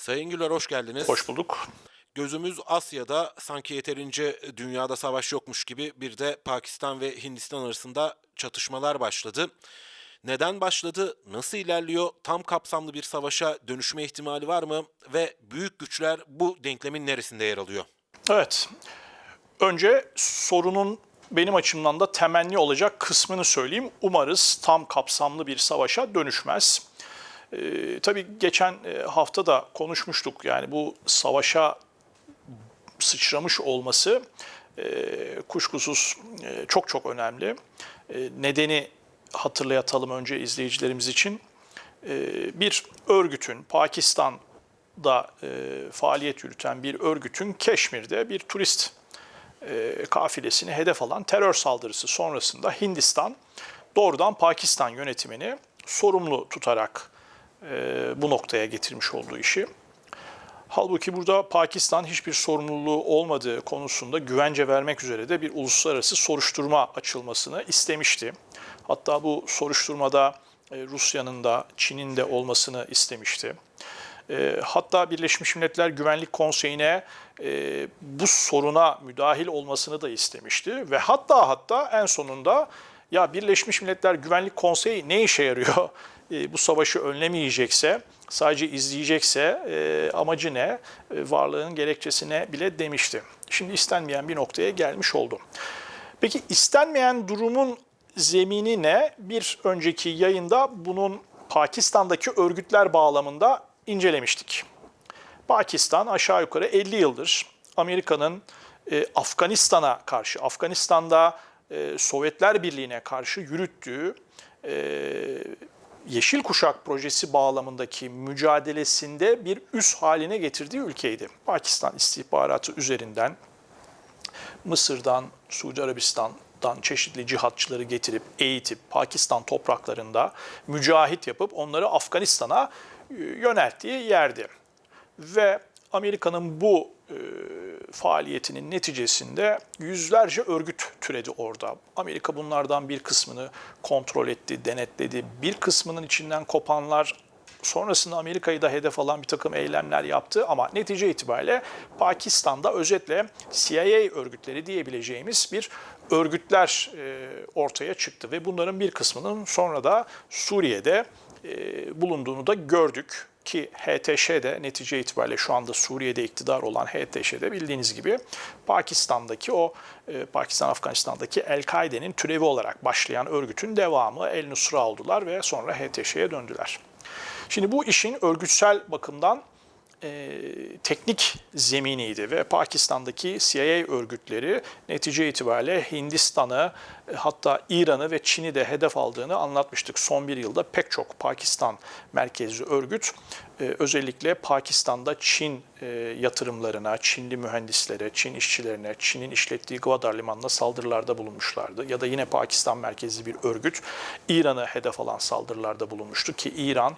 Sayın Güler hoş geldiniz. Hoş bulduk. Gözümüz Asya'da sanki yeterince dünyada savaş yokmuş gibi bir de Pakistan ve Hindistan arasında çatışmalar başladı. Neden başladı? Nasıl ilerliyor? Tam kapsamlı bir savaşa dönüşme ihtimali var mı? Ve büyük güçler bu denklemin neresinde yer alıyor? Evet. Önce sorunun benim açımdan da temenni olacak kısmını söyleyeyim. Umarız tam kapsamlı bir savaşa dönüşmez. Ee, tabii geçen e, hafta da konuşmuştuk. Yani bu savaşa sıçramış olması e, kuşkusuz e, çok çok önemli. E, nedeni hatırlayatalım önce izleyicilerimiz için. E, bir örgütün Pakistan'da e, faaliyet yürüten bir örgütün Keşmir'de bir turist e, kafilesini hedef alan terör saldırısı sonrasında Hindistan doğrudan Pakistan yönetimini sorumlu tutarak bu noktaya getirmiş olduğu işi. Halbuki burada Pakistan hiçbir sorumluluğu olmadığı konusunda güvence vermek üzere de bir uluslararası soruşturma açılmasını istemişti. Hatta bu soruşturmada e, Rusya'nın da Çin'in de olmasını istemişti. E, Hatta Birleşmiş Milletler Güvenlik Konseyi'ne e, bu soruna müdahil olmasını da istemişti. Ve hatta hatta en sonunda ya Birleşmiş Milletler Güvenlik Konseyi ne işe yarıyor? E, bu savaşı önlemeyecekse, sadece izleyecekse e, amacı ne, e, varlığın gerekçesine bile demişti. Şimdi istenmeyen bir noktaya gelmiş oldu. Peki istenmeyen durumun zemini ne? Bir önceki yayında bunun Pakistan'daki örgütler bağlamında incelemiştik. Pakistan aşağı yukarı 50 yıldır Amerika'nın e, Afganistan'a karşı, Afganistan'da e, Sovyetler Birliği'ne karşı yürüttüğü e, Yeşil Kuşak projesi bağlamındaki mücadelesinde bir üs haline getirdiği ülkeydi. Pakistan istihbaratı üzerinden Mısır'dan, Suudi Arabistan'dan çeşitli cihatçıları getirip, eğitip Pakistan topraklarında mücahit yapıp onları Afganistan'a e, yönelttiği yerdi. Ve Amerika'nın bu e, faaliyetinin neticesinde yüzlerce örgüt türedi orada. Amerika bunlardan bir kısmını kontrol etti, denetledi. Bir kısmının içinden kopanlar sonrasında Amerika'yı da hedef alan bir takım eylemler yaptı ama netice itibariyle Pakistan'da özetle CIA örgütleri diyebileceğimiz bir örgütler e, ortaya çıktı ve bunların bir kısmının sonra da Suriye'de e, bulunduğunu da gördük ki HTŞ de netice itibariyle şu anda Suriye'de iktidar olan HTŞ de bildiğiniz gibi Pakistan'daki o e, Pakistan-Afganistan'daki El-Kaide'nin türevi olarak başlayan örgütün devamı El-Nusra oldular ve sonra HTŞ'ye döndüler. Şimdi bu işin örgütsel bakımdan e, teknik zeminiydi ve Pakistan'daki CIA örgütleri netice itibariyle Hindistan'ı e, hatta İran'ı ve Çin'i de hedef aldığını anlatmıştık. Son bir yılda pek çok Pakistan merkezli örgüt e, özellikle Pakistan'da Çin e, yatırımlarına, Çinli mühendislere, Çin işçilerine, Çin'in işlettiği Gwadar limanına saldırılarda bulunmuşlardı. Ya da yine Pakistan merkezli bir örgüt İran'ı hedef alan saldırılarda bulunmuştu ki İran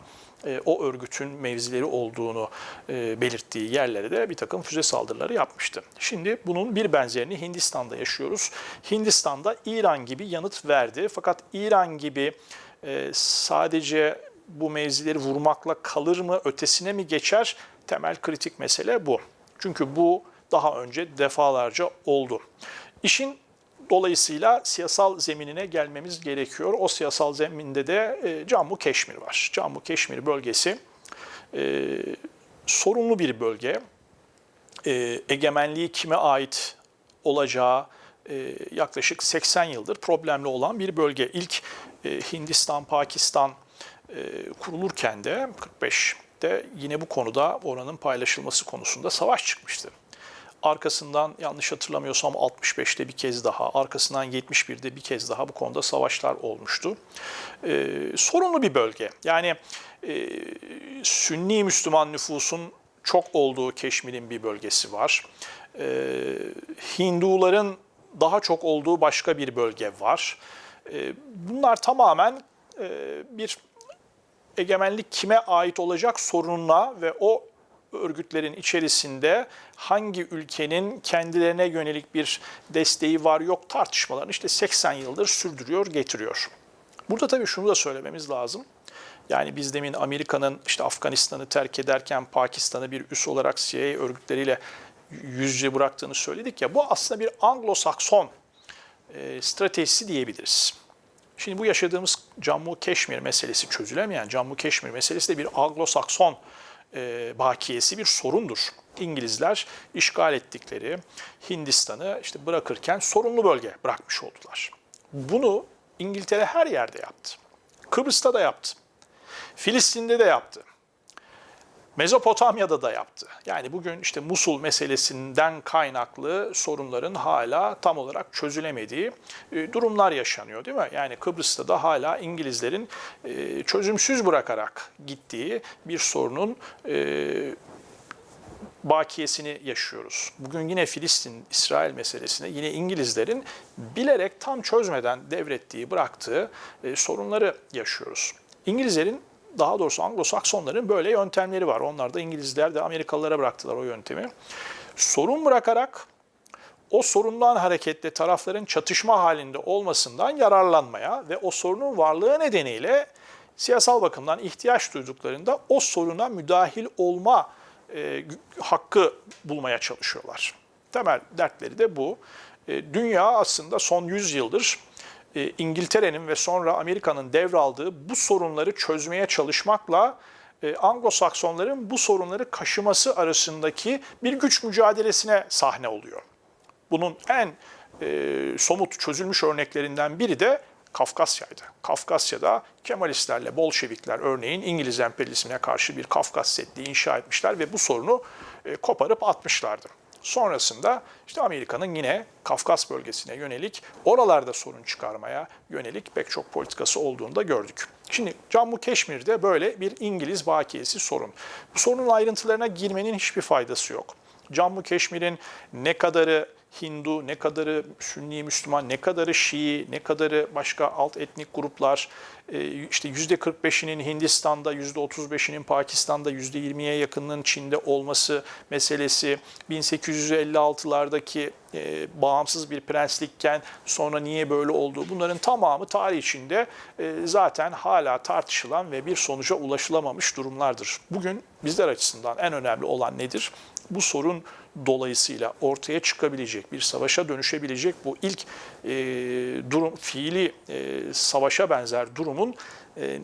e, o örgütün mevzileri olduğunu e, belirttiği yerlere de bir takım füze saldırıları yapmıştı. Şimdi bunun bir benzerini Hindistan'da yaşıyoruz. Hindistan'da İran gibi yanıt verdi fakat İran gibi e, sadece bu mevzileri vurmakla kalır mı, ötesine mi geçer? Temel kritik mesele bu. Çünkü bu daha önce defalarca oldu. İşin Dolayısıyla siyasal zeminine gelmemiz gerekiyor. O siyasal zeminde de e, Cammu Keşmir var. Cammu Keşmir bölgesi e, sorunlu bir bölge. E, egemenliği kime ait olacağı e, yaklaşık 80 yıldır problemli olan bir bölge. İlk Hindistan, Pakistan kurulurken de 45'te yine bu konuda oranın paylaşılması konusunda savaş çıkmıştı. Arkasından yanlış hatırlamıyorsam 65'te bir kez daha, arkasından 71'de bir kez daha bu konuda savaşlar olmuştu. Ee, sorunlu bir bölge. Yani e, Sünni Müslüman nüfusun çok olduğu Keşmir'in bir bölgesi var. Ee, Hinduların daha çok olduğu başka bir bölge var. Ee, bunlar tamamen e, bir egemenlik kime ait olacak sorunla ve o örgütlerin içerisinde hangi ülkenin kendilerine yönelik bir desteği var yok tartışmalarını işte 80 yıldır sürdürüyor, getiriyor. Burada tabii şunu da söylememiz lazım. Yani biz demin Amerika'nın işte Afganistan'ı terk ederken Pakistan'ı bir üs olarak CIA örgütleriyle yüz yüze bıraktığını söyledik ya bu aslında bir Anglo-Sakson e, stratejisi diyebiliriz. Şimdi bu yaşadığımız Cammu Keşmir meselesi çözülemeyen Cammu Keşmir meselesi de bir Anglo-Sakson e, bakiyesi bir sorundur. İngilizler işgal ettikleri Hindistan'ı işte bırakırken sorunlu bölge bırakmış oldular. Bunu İngiltere her yerde yaptı. Kıbrıs'ta da yaptı. Filistin'de de yaptı. Mezopotamya'da da yaptı. Yani bugün işte Musul meselesinden kaynaklı sorunların hala tam olarak çözülemediği e, durumlar yaşanıyor değil mi? Yani Kıbrıs'ta da hala İngilizlerin e, çözümsüz bırakarak gittiği bir sorunun e, bakiyesini yaşıyoruz. Bugün yine Filistin-İsrail meselesine yine İngilizlerin bilerek tam çözmeden devrettiği, bıraktığı sorunları yaşıyoruz. İngilizlerin daha doğrusu Anglo-Saksonların böyle yöntemleri var. Onlar da İngilizler de Amerikalılara bıraktılar o yöntemi. Sorun bırakarak o sorundan hareketle tarafların çatışma halinde olmasından yararlanmaya ve o sorunun varlığı nedeniyle siyasal bakımdan ihtiyaç duyduklarında o soruna müdahil olma e, hakkı bulmaya çalışıyorlar. Temel dertleri de bu. E, dünya aslında son 100 yıldır e, İngiltere'nin ve sonra Amerika'nın devraldığı bu sorunları çözmeye çalışmakla e, Anglo-Saksonların bu sorunları kaşıması arasındaki bir güç mücadelesine sahne oluyor. Bunun en e, somut çözülmüş örneklerinden biri de Kafkasya'ydı. Kafkasya'da Kemalistlerle Bolşevikler örneğin İngiliz emperyalizmine karşı bir Kafkas Seddi inşa etmişler ve bu sorunu e, koparıp atmışlardı. Sonrasında işte Amerika'nın yine Kafkas bölgesine yönelik oralarda sorun çıkarmaya yönelik pek çok politikası olduğunu da gördük. Şimdi Cammu Keşmir'de böyle bir İngiliz bakiyesi sorun. Bu sorunun ayrıntılarına girmenin hiçbir faydası yok. Cammu Keşmir'in ne kadarı Hindu, ne kadarı Sünni Müslüman, ne kadarı Şii, ne kadarı başka alt etnik gruplar, e, işte %45'inin Hindistan'da, %35'inin Pakistan'da, %20'ye yakınının Çin'de olması meselesi, 1856'lardaki e, bağımsız bir prenslikken sonra niye böyle olduğu bunların tamamı tarih içinde e, zaten hala tartışılan ve bir sonuca ulaşılamamış durumlardır. Bugün bizler açısından en önemli olan nedir? Bu sorun dolayısıyla ortaya çıkabilecek, bir savaşa dönüşebilecek bu ilk e, durum, fiili e, savaşa benzer durumun e,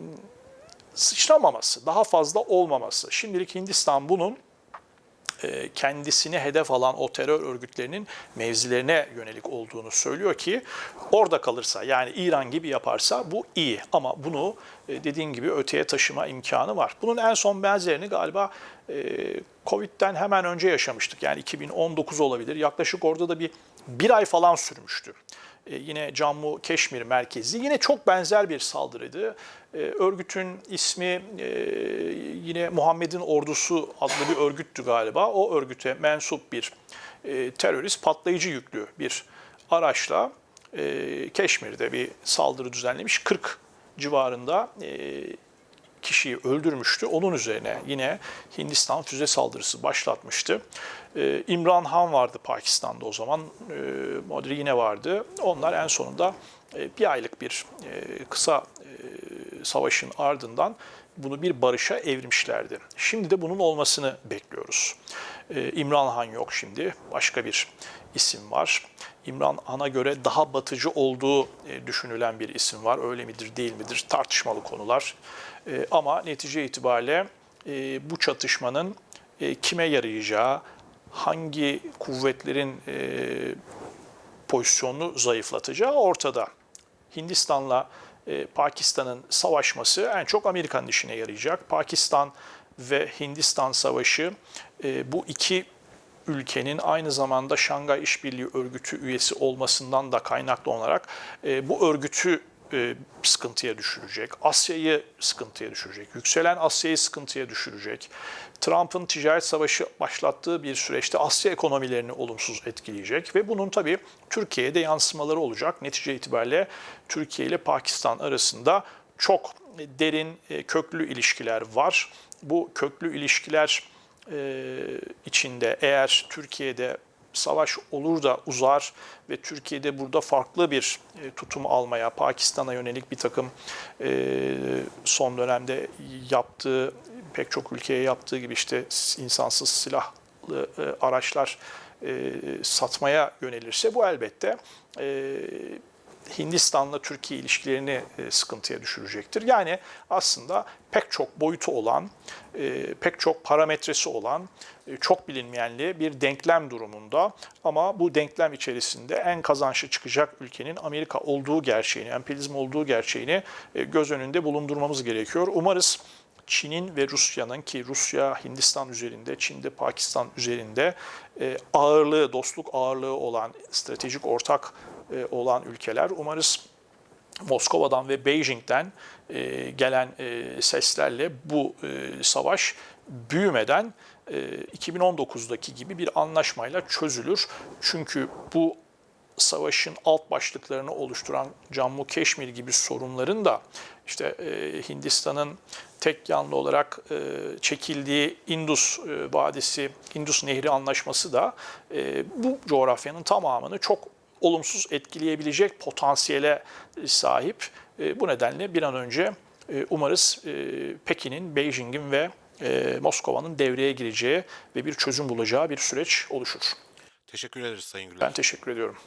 sıçramaması, daha fazla olmaması. Şimdilik Hindistan bunun kendisini hedef alan o terör örgütlerinin mevzilerine yönelik olduğunu söylüyor ki orada kalırsa yani İran gibi yaparsa bu iyi ama bunu e, dediğin gibi öteye taşıma imkanı var. Bunun en son benzerini galiba e, Covid'den hemen önce yaşamıştık. Yani 2019 olabilir. Yaklaşık orada da bir bir ay falan sürmüştü. Yine Cammu Keşmir merkezi. Yine çok benzer bir saldırıydı. Örgütün ismi yine Muhammed'in ordusu adlı bir örgüttü galiba. O örgüte mensup bir terörist patlayıcı yüklü bir araçla Keşmir'de bir saldırı düzenlemiş. 40 civarında kişiyi öldürmüştü. Onun üzerine yine Hindistan füze saldırısı başlatmıştı. Ee, İmran Han vardı Pakistan'da o zaman, ee, Modri yine vardı. Onlar en sonunda e, bir aylık bir e, kısa e, savaşın ardından bunu bir barışa evrilmişlerdi. Şimdi de bunun olmasını bekliyoruz. Ee, İmran Han yok şimdi, başka bir isim var. İmran Han'a göre daha batıcı olduğu e, düşünülen bir isim var. Öyle midir, değil midir tartışmalı konular. E, ama netice itibariyle e, bu çatışmanın kime yarayacağı, hangi kuvvetlerin pozisyonunu zayıflatacağı ortada. Hindistan'la Pakistan'ın savaşması en çok Amerika'nın işine yarayacak. Pakistan ve Hindistan savaşı bu iki ülkenin aynı zamanda Şangay İşbirliği Örgütü üyesi olmasından da kaynaklı olarak e, bu örgütü e, sıkıntıya düşürecek. Asya'yı sıkıntıya düşürecek. Yükselen Asya'yı sıkıntıya düşürecek. Trump'ın ticaret savaşı başlattığı bir süreçte Asya ekonomilerini olumsuz etkileyecek ve bunun tabii Türkiye'ye de yansımaları olacak. Netice itibariyle Türkiye ile Pakistan arasında çok derin, e, köklü ilişkiler var. Bu köklü ilişkiler e, içinde eğer Türkiye'de savaş olur da uzar ve Türkiye'de burada farklı bir e, tutum almaya, Pakistan'a yönelik bir takım e, son dönemde yaptığı, pek çok ülkeye yaptığı gibi işte insansız silahlı e, araçlar satmaya yönelirse bu elbette Hindistan'la Türkiye ilişkilerini e, sıkıntıya düşürecektir. Yani aslında pek çok boyutu olan, e, pek çok parametresi olan, e, çok bilinmeyenli bir denklem durumunda ama bu denklem içerisinde en kazançlı çıkacak ülkenin Amerika olduğu gerçeğini, emperyalizm olduğu gerçeğini göz önünde bulundurmamız gerekiyor. Umarız Çin'in ve Rusya'nın ki Rusya Hindistan üzerinde, Çin de Pakistan üzerinde ağırlığı, dostluk ağırlığı olan, stratejik ortak e, olan ülkeler. Umarız Moskova'dan ve Beijing'den e, gelen e, seslerle bu savaş büyümeden e, 2019'daki gibi bir anlaşmayla çözülür. Çünkü bu savaşın alt başlıklarını oluşturan Cammu Keşmir gibi sorunların da işte Hindistan'ın tek yanlı olarak çekildiği Indus Vadisi, Indus Nehri Anlaşması da bu coğrafyanın tamamını çok olumsuz etkileyebilecek potansiyele sahip. E, bu nedenle bir an önce e, umarız e, Pekin'in, Beijing'in ve e, Moskova'nın devreye gireceği ve bir çözüm bulacağı bir süreç oluşur. Teşekkür ederiz Sayın Güler. Ben teşekkür ediyorum.